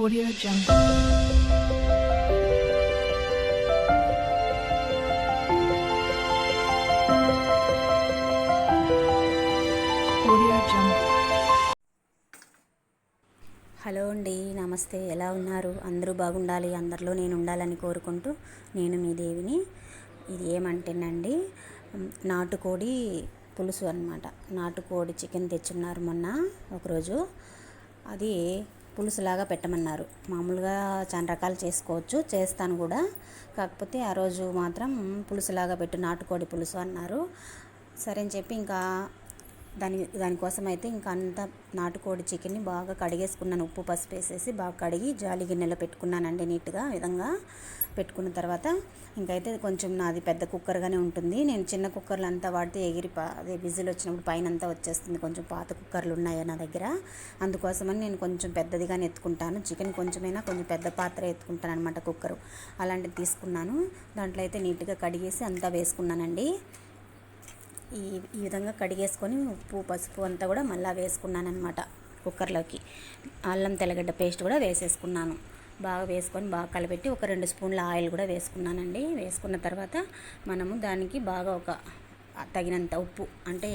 Audio Jungle. Audio Jungle. Hello అండి నమస్తే. ఎలా ఉన్నారు? అందరూ బాగుండాలి. అందరిలో నేను ఉండాలని కోరుకుంటూ నేను మీ దేవిని. ఇది ఏమంటేనండి నాటుకోడి పులుసు అనమాట నాటుకోడి చికెన్ తెచ్చున్నారు మొన్న ఒకరోజు. అది పులుసులాగా పెట్టమన్నారు. మామూలుగా చాలా రకాలు చేసుకోవచ్చు చేస్తాను కూడా. కాకపోతే ఆ రోజు మాత్రం పులుసులాగా పెట్టు నాటుకోడి పులుసు అన్నారు. సరే అని చెప్పి ఇంకా దాని దానికోసం అయితే ఇంకా అంత నాటుకోడి చికెన్ని బాగా కడిగేసుకున్నాను. ఉప్పు పసుపు వేసేసి బాగా కడిగి జాలి గిన్నెలో పెట్టుకున్నానండి నీట్గా. విధంగా పెట్టుకున్న తర్వాత ఇంకైతే కొంచెం నాది పెద్ద కుక్కర్గానే ఉంటుంది. నేను చిన్న కుక్కర్లు అంతా వాడితే ఎగిరి పా అదే విజిల్ వచ్చినప్పుడు పైన అంతా వచ్చేస్తుంది. కొంచెం పాత కుక్కర్లు ఉన్నాయి నా దగ్గర. అందుకోసమని నేను కొంచెం పెద్దదిగానే ఎత్తుకుంటాను. చికెన్ కొంచెమైనా కొంచెం పెద్ద పాత్ర ఎత్తుకుంటాను అనమాట కుక్కరు. అలాంటిది తీసుకున్నాను. దాంట్లో అయితే నీట్గా కడిగేసి అంతా వేసుకున్నానండి. ఈ ఈ విధంగా కడిగేసుకొని ఉప్పు పసుపు అంతా కూడా మళ్ళీ వేసుకున్నాను అనమాట కుక్కర్లోకి. అల్లం తెల్లగడ్డ పేస్ట్ కూడా వేసేసుకున్నాను. బాగా వేసుకొని బాగా కలిపెట్టి ఒక రెండు స్పూన్ల ఆయిల్ కూడా వేసుకున్నానండి. వేసుకున్న తర్వాత మనము దానికి బాగా ఒక తగినంత ఉప్పు అంటే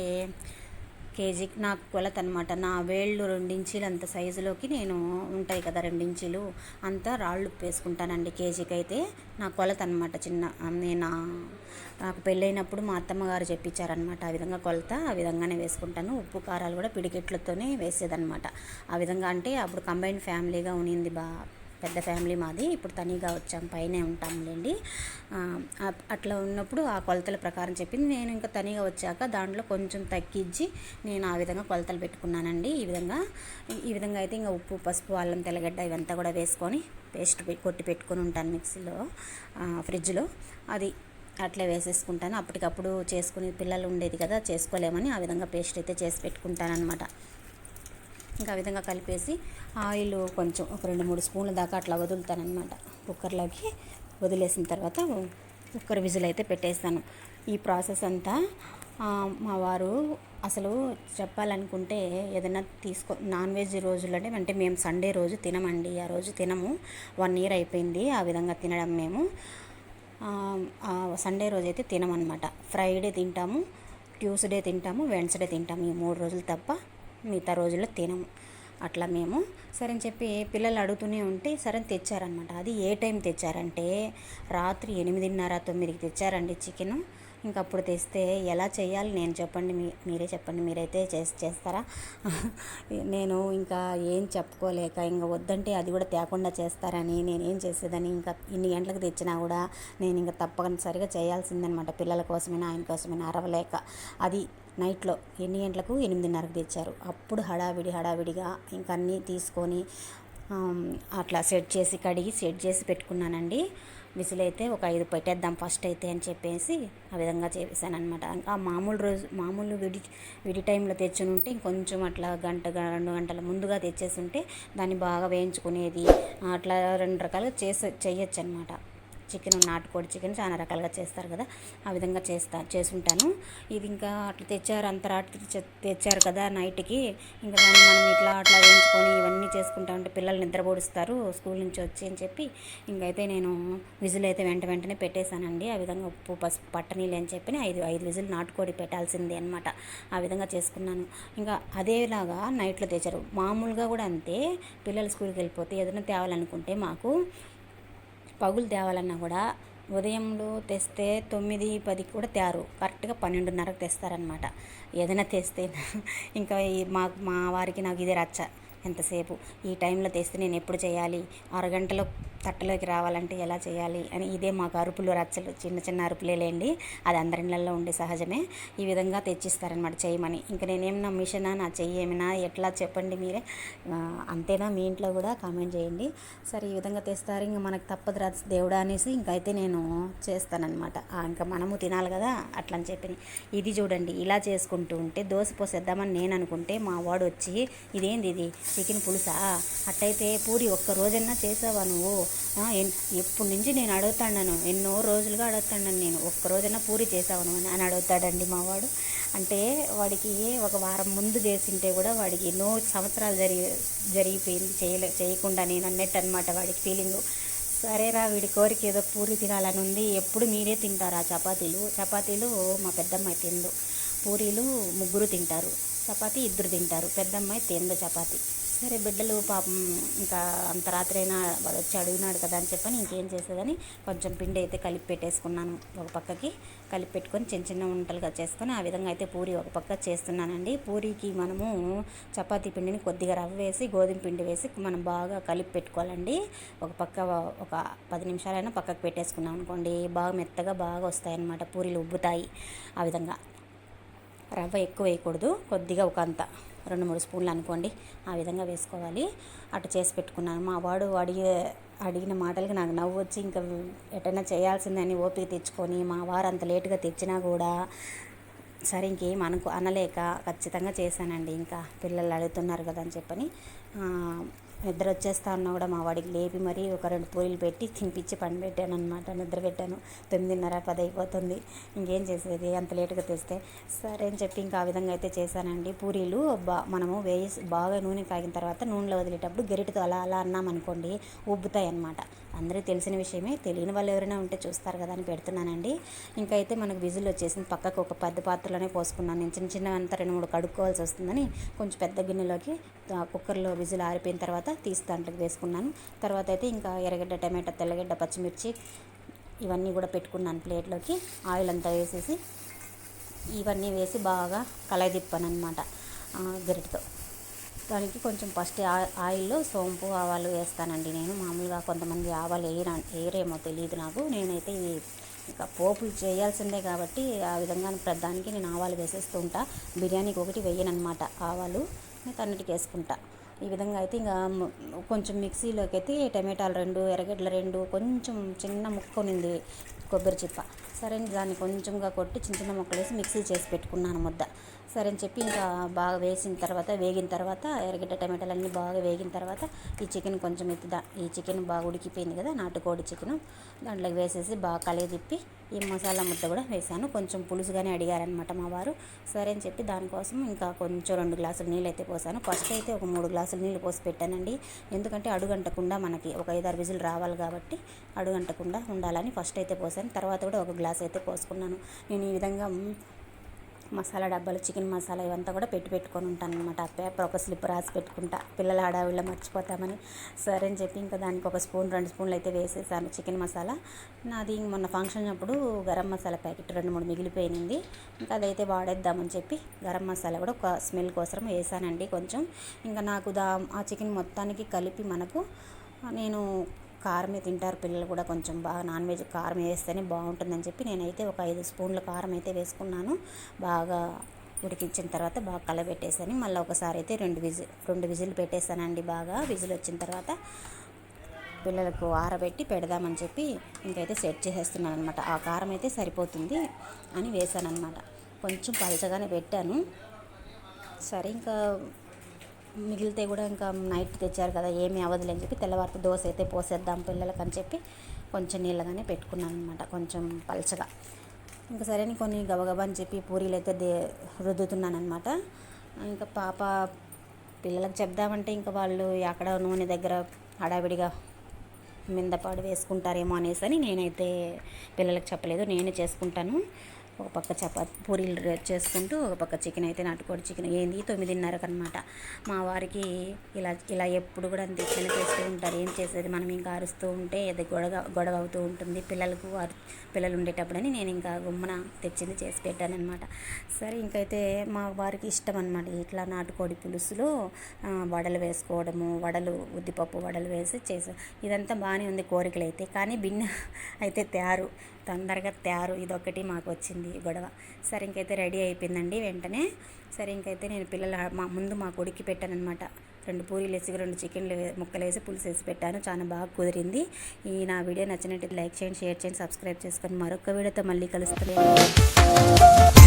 కేజీకి నాకు కొలత అనమాట నా వేళ్ళు రెండించీలు అంత సైజులోకి నేను ఉంటాయి కదా రెండించీలు. అంతా రాళ్ళు ఉప్పు వేసుకుంటానండి కేజీకి అయితే నా కొలత అనమాట చిన్న నేను నాకు పెళ్ళైనప్పుడు మా అత్తమ్మ గారు చెప్పించారనమాట ఆ విధంగా కొలత ఆ విధంగానే వేసుకుంటాను. ఉప్పు కారాలు కూడా పిడికెట్లతోనే వేసేదనమాట ఆ విధంగా అంటే అప్పుడు కంబైన్ ఫ్యామిలీగా ఉనింది బా. పెద్ద ఫ్యామిలీ మాది. ఇప్పుడు తనీగా వచ్చాం పైనే ఉంటాంలేండి. అ- అట్లా ఉన్నప్పుడు ఆ కొలతల ప్రకారం చెప్పింది. నేను ఇంకా తనీగా వచ్చాక దాంట్లో కొంచెం తగ్గించి నేను ఆ విధంగా కొలతలు పెట్టుకున్నానండి. ఈ విధంగా ఈ- విధంగా అయితే ఇంకా ఉప్పు పసుపు అల్లం తెల్లగడ్డ ఇవంతా కూడా వేసుకొని పేస్ట్ కొట్టి పెట్టుకొని ఉంటాను మిక్సీలో ఫ్రిడ్జ్లో. అది అట్లే వేసేసుకుంటాను. అప్పటికప్పుడు చేసుకుని పిల్లలు ఉండేది కదా చేసుకోలేమని ఆ విధంగా పేస్ట్ అయితే చేసి పెట్టుకుంటాను అనమాట ఇంకా ఆ విధంగా కలిపేసి ఆయిల్ కొంచెం ఒక రెండు మూడు స్పూన్ల దాకా అట్లా వదులుతానమాట కుక్కర్లోకి వదిలేసిన తర్వాత కుక్కర్ విజిల్ అయితే పెట్టేస్తాను. ఈ ప్రాసెస్ అంతా మా వారు అసలు చెప్పాలనుకుంటే ఏదైనా తీసుకో నాన్ వెజ్ రోజులంటే అంటే మేము సండే రోజు తినమండి. ఆ రోజు తినము. వన్ ఇయర్ అయిపోయింది ఆ విధంగా తినడం మేము. సండే రోజు అయితే తినమనమాట ఫ్రైడే తింటాము ట్యూస్డే తింటాము వెన్స్డే తింటాము ఈ మూడు రోజులు తప్ప. మిగతా రోజుల్లో తినము. అట్లా మేము సరే అని చెప్పి పిల్లలు అడుగుతూనే ఉంటే సరే అని తెచ్చారనమాట అది ఏ టైం తెచ్చారంటే రాత్రి ఎనిమిదిన్నర తొమ్మిదికి తెచ్చారండి చికెను. ఇంక అప్పుడు తెస్తే ఎలా చేయాలి? నేను చెప్పండి. మీ మీరే చెప్పండి. మీరైతే చేసి చేస్తారా? నేను ఇంకా ఏం చెప్పుకోలేక ఇంకా వద్దంటే అది కూడా తేకుండా చేస్తారని నేనేం చేసేదని ఇంకా ఇన్ని గంటలకు తెచ్చినా కూడా నేను ఇంకా తప్పనిసరిగా చేయాల్సిందనమాట. పిల్లల కోసమైనా ఆయన కోసమైనా అరవలేక. అది నైట్లో ఎన్ని గంటలకు? ఎనిమిదిన్నరకు తెచ్చారు. అప్పుడు హడావిడి హడావిడిగా ఇంకా అన్నీ తీసుకొని అట్లా సెట్ చేసి కడిగి సెట్ చేసి పెట్టుకున్నానండి. విసిల్ అయితే ఒక ఐదు పెట్టేద్దాం ఫస్ట్ అయితే అని చెప్పేసి ఆ విధంగా చేశాను అనమాట ఆ మామూలు రోజు మామూలు విడి విడి టైంలో తెచ్చుని ఉంటే ఇంకొంచెం అట్లా గంట రెండు గంటల ముందుగా తెచ్చేసి ఉంటే దాన్ని బాగా వేయించుకునేది అట్లా రెండు రకాలుగా చేసే చేయొచ్చు అనమాట చికెన్ నాటుకోడి చికెన్ చాలా రకాలుగా చేస్తారు కదా. ఆ విధంగా చేస్తా చేసుంటాను. ఇది ఇంకా అట్లా తెచ్చారు అంత రాత్రి తెచ్చారు కదా నైట్కి. ఇంకా దాన్ని మనం ఇట్లా అట్లా వేయించుకొని ఇవన్నీ చేసుకుంటా ఉంటే పిల్లలు నిద్రపోడుస్తారు స్కూల్ నుంచి వచ్చి అని చెప్పి. ఇంకైతే నేను విజిల్ అయితే వెంట వెంటనే పెట్టేశానండి. ఆ విధంగా ఉప్పు పసుపు పట్టనీళ్ళు అని చెప్పి ఐదు ఐదు విజిల్ నాటుకోడి పెట్టాల్సిందే అనమాట ఆ విధంగా చేసుకున్నాను. ఇంకా అదేలాగా నైట్లో తెచ్చారు. మామూలుగా కూడా అంతే. పిల్లలు స్కూల్కి వెళ్ళిపోతే ఏదైనా తేవాలనుకుంటే మాకు పగులు తేవాలన్నా కూడా ఉదయంలో తెస్తే తొమ్మిది పదికి కూడా తేరు. కరెక్ట్గా పన్నెండున్నరకు తెస్తారనమాట ఏదైనా తెస్తే ఇంకా మా మా వారికి నాకు ఇదే రచ్చ. ఎంతసేపు? ఈ టైంలో తెస్తే నేను ఎప్పుడు చేయాలి? అరగంటలో తట్టలోకి రావాలంటే ఎలా చేయాలి అని ఇదే మాకు అరుపులు రచ్చలు చిన్న చిన్న అరుపులేలేండి. అది అందరి ఇళ్ళల్లో ఉండే సహజమే. ఈ విధంగా తెచ్చిస్తారనమాట చేయమని. ఇంకా నేనేమన్నా మిషనా నా చెయ్యి ఏమైనా? ఎట్లా? చెప్పండి మీరే. అంతేనా? మీ ఇంట్లో కూడా కామెంట్ చేయండి. సరే ఈ విధంగా తెస్తారు. ఇంకా మనకు తప్పదు రాదు దేవుడా అనేసి ఇంకైతే నేను చేస్తానన్నమాట. ఇంకా మనము తినాలి కదా? అట్లా అని చెప్పి. ఇది చూడండి ఇలా చేసుకుంటూ ఉంటే దోశ పోసేద్దామని నేను అనుకుంటే మా వాడు వచ్చి ఇదేంది ఇది? చికెన్ పులుసా? అట్టయితే పూరి ఒక్క రోజన్నా చేసావా నువ్వు? ఎప్పటి నుంచి నేను అడుగుతాను ఎన్నో రోజులుగా అడుగుతాను నేను. ఒక్కరోజైనా పూరి చేసావను అని అని అడుగుతాడండి మావాడు. అంటే వాడికి ఒక వారం ముందు చేసింటే కూడా వాడికి ఎన్నో సంవత్సరాలు జరిగి జరిగిపోయింది. చేయలే చేయకుండా నేను అన్నట్టు అనమాట వాడికి ఫీలింగు సరేరా వీడి కోరిక ఏదో పూరి తినాలని ఉంది. ఎప్పుడు మీరే తింటారా చపాతీలు? చపాతీలు మా పెద్దమ్మాయి తిందు. పూరీలు ముగ్గురు తింటారు. చపాతీ ఇద్దరు తింటారు. పెద్దమ్మాయి తిందు చపాతీ. సరే బిడ్డలు పాపం ఇంకా అంత రాత్రైనా వాడు వచ్చి అడిగినాడు కదా అని చెప్పని ఇంకేం చేసేదని కొంచెం పిండి అయితే కలిపి పెట్టేసుకున్నాను ఒక పక్కకి. కలిపి పెట్టుకొని చిన్న చిన్న వంటలుగా చేసుకొని ఆ విధంగా అయితే పూరి ఒక పక్క చేస్తున్నానండి. పూరికి మనము చపాతీ పిండిని కొద్దిగా రవ్వ వేసి గోధుమ పిండి వేసి మనం బాగా కలిపి పెట్టుకోవాలండి. ఒక పక్క ఒక పది నిమిషాలైనా పక్కకు పెట్టేసుకున్నాం అనుకోండి బాగా మెత్తగా బాగా వస్తాయన్నమాట. పూరీలు ఉబ్బుతాయి ఆ విధంగా. రవ్వ ఎక్కువ వేయకూడదు కొద్దిగా ఒక అంత. రెండు మూడు స్పూన్లు అనుకోండి. ఆ విధంగా వేసుకోవాలి. అటు చేసి పెట్టుకున్నాను. మా వాడు అడిగే అడిగిన మాటలకి నాకు నవ్వు వచ్చి ఇంకా ఎటైనా చేయాల్సిందని ఓపిక తెచ్చుకొని మా వారు అంత లేటుగా తెచ్చినా కూడా సరే ఇంకేం అనుకో అనలేక ఖచ్చితంగా చేశానండి. ఇంకా పిల్లలు అడుగుతున్నారు కదా అని చెప్పని నిద్ర వచ్చేస్తా ఉన్నా కూడా మా వాడికి లేపి మరీ ఒక రెండు పూరీలు పెట్టి తినిపించి పని పెట్టాను అనమాట నిద్ర పెట్టాను తొమ్మిదిన్నర పది అయిపోతుంది ఇంకేం చేసేది? అంత లేటుగా తెస్తే. సరే అని చెప్పి ఇంకా ఆ విధంగా అయితే చేశానండి. పూరీలు బా మనము వేసి బాగా నూనె కాగిన తర్వాత నూనెలో వదిలేటప్పుడు గరిటతో అలా అలా అన్నామనుకోండి ఉబ్బుతాయి అనమాట అందరికీ తెలిసిన విషయమే. తెలియని వాళ్ళు ఎవరైనా ఉంటే చూస్తారు కదా అని పెడుతున్నానండి. ఇంకా అయితే మనకు విజిల్ వచ్చేసింది. పక్కకు ఒక పెద్ద పాత్రలోనే పోసుకున్నాను. నేను చిన్న చిన్న అంతా రెండు మూడు కడుక్కోవాల్సి వస్తుందని కొంచెం పెద్ద గిన్నెలోకి కుక్కర్లో విజిల్ ఆరిపోయిన తర్వాత తీసి దాంట్లోకి వేసుకున్నాను. తర్వాత అయితే ఇంకా ఎర్రగడ్డ టమాటా తెల్లగడ్డ పచ్చిమిర్చి ఇవన్నీ కూడా పెట్టుకున్నాను ప్లేట్లోకి. ఆయిల్ అంతా వేసేసి ఇవన్నీ వేసి బాగా కలయదిప్పాను అనమాట గరిటతో. దానికి కొంచెం ఫస్ట్ ఆయిల్లో సోంపు ఆవాలు వేస్తానండి నేను. మామూలుగా కొంతమంది ఆవాలు వేయరా వేయరేమో తెలియదు నాకు. నేనైతే ఇవి ఇంకా పోపులు చేయాల్సిందే కాబట్టి ఆ విధంగా ప్రధానికి నేను ఆవాలు వేసేస్తూ ఉంటా. బిర్యానీకి ఒకటి వేయనమాట ఆవాలు. మిగతా వేసుకుంటా. ఈ విధంగా అయితే ఇంకా కొంచెం మిక్సీలోకి అయితే టమాటాలు రెండు ఎర్రగడ్డలు రెండు కొంచెం చిన్న ముక్క కొబ్బరి చిప్ప. సరే దాన్ని కొంచెంగా కొట్టి చిన్న చిన్న ముక్కలు వేసి మిక్సీ చేసి పెట్టుకున్నాను ముద్ద. సరే అని చెప్పి ఇంకా బాగా వేసిన తర్వాత వేగిన తర్వాత ఎరగడ్డ టమాటాలు అన్నీ బాగా వేగిన తర్వాత ఈ చికెన్ కొంచెం ఎత్తుదా ఈ చికెన్ బాగా ఉడికిపోయింది కదా నాటుకోడి చికెన్. దాంట్లోకి వేసేసి బాగా కలిగి తిప్పి ఈ మసాలా ముద్ద కూడా వేసాను కొంచెం పులుసుగానే అడిగారనమాట మా వారు. సరే అని చెప్పి దానికోసం ఇంకా కొంచెం రెండు గ్లాసులు నీళ్ళు అయితే పోసాను. ఫస్ట్ అయితే ఒక మూడు గ్లాసులు నీళ్ళు పోసి పెట్టానండి. ఎందుకంటే అడుగంటకుండా మనకి ఒక ఐదారు విజులు రావాలి కాబట్టి అడుగంటకుండా ఉండాలని ఫస్ట్ అయితే పోసాను. తర్వాత కూడా ఒక గ్లాస్ అయితే పోసుకున్నాను. నేను ఈ విధంగా మసాలా డబ్బాలు చికెన్ మసాలా ఇవంతా కూడా పెట్టి పెట్టుకొని ఉంటాను అనమాట ఆ పేపర్ ఒక స్లిప్ రాసి పెట్టుకుంటా. పిల్లల ఆడవిళ్ళ మర్చిపోతామని. సరే అని చెప్పి ఇంకా దానికి ఒక స్పూన్ రెండు స్పూన్లు అయితే వేసేసాను చికెన్ మసాలా. నాది మొన్న ఫంక్షన్ అప్పుడు గరం మసాలా ప్యాకెట్ రెండు మూడు మిగిలిపోయింది ఇంకా అదైతే వాడేద్దామని చెప్పి గరం మసాలా కూడా ఒక స్మెల్ కోసం వేసానండి కొంచెం. ఇంకా నాకు దా ఆ చికెన్ మొత్తానికి కలిపి మనకు నేను కారమే తింటారు పిల్లలు కూడా కొంచెం బాగా నాన్ వెజ్ కారం వేస్తేనే బాగుంటుందని చెప్పి నేనైతే ఒక ఐదు స్పూన్ల కారం అయితే వేసుకున్నాను. బాగా ఉడికించిన తర్వాత బాగా కలబెట్టేసాను మళ్ళీ ఒకసారి అయితే రెండు విజిల్ రెండు విజిల్ పెట్టేశానండి బాగా. విజిల్ వచ్చిన తర్వాత పిల్లలకు ఆరబెట్టి పెడదామని చెప్పి ఇంకైతే సెట్ చేసేస్తున్నాను అనమాట ఆ కారం అయితే సరిపోతుంది అని వేసాను అనమాట కొంచెం పలచగానే పెట్టాను. సరే ఇంకా మిగిలితే కూడా ఇంకా నైట్ తెచ్చారు కదా ఏమీ అవ్వదులే అని చెప్పి తెల్లవారితో దోశ అయితే పోసేద్దాం పిల్లలకి అని చెప్పి కొంచెం నీళ్ళగానే పెట్టుకున్నాను అనమాట కొంచెం పలచగా. ఇంకా సరే అని కొన్ని గబగబా అని చెప్పి పూరీలు అయితే దే రుద్దుతున్నాను అనమాట ఇంకా పాప పిల్లలకు చెప్దామంటే ఇంకా వాళ్ళు ఎక్కడ నూనె దగ్గర హడావిడిగా మిందపాడు వేసుకుంటారేమో అనేసి అని నేనైతే పిల్లలకు చెప్పలేదు నేనే చేసుకుంటాను. ఒక పక్క చపాతి పూరీలు చేసుకుంటూ ఒక పక్క చికెన్ అయితే నాటుకోడి చికెన్. ఏంది? తొమ్మిదిన్నరకు అనమాట మా వారికి ఇలా ఇలా ఎప్పుడు కూడా అంతే. చేస్తూ ఉంటారు. ఏం చేసేది? మనం ఇంకా అరుస్తూ ఉంటే అది గొడవ గొడవ అవుతూ ఉంటుంది. పిల్లలకు పిల్లలు ఉండేటప్పుడని నేను ఇంకా గుమ్మన తెచ్చింది చేసి పెట్టాను అనమాట సరే ఇంకైతే మా వారికి ఇష్టం అనమాట ఇట్లా నాటుకోడి పులుసులో వడలు వేసుకోవడము వడలు ఉద్దిపప్పు వడలు వేసి చేసా ఇదంతా బాగానే ఉంది కోరికలు అయితే కానీ భిన్న అయితే తయారు. తొందరగా తయారు. ఇదొకటి మాకు వచ్చింది గొడవ. సరే ఇంకైతే రెడీ అయిపోయిందండి వెంటనే. సరే ఇంకైతే నేను పిల్లల మా ముందు మా కొడుక్కి పెట్టానమాట రెండు పూరీలు వేసి రెండు చికెన్లు ముక్కలు వేసి పులుసు వేసి పెట్టాను. చాలా బాగా కుదిరింది. ఈ నా వీడియో నచ్చినట్టు లైక్ చేయండి షేర్ చేయండి సబ్స్క్రైబ్ చేసుకొని మరొక వీడియోతో మళ్ళీ కలుస్తున్నాను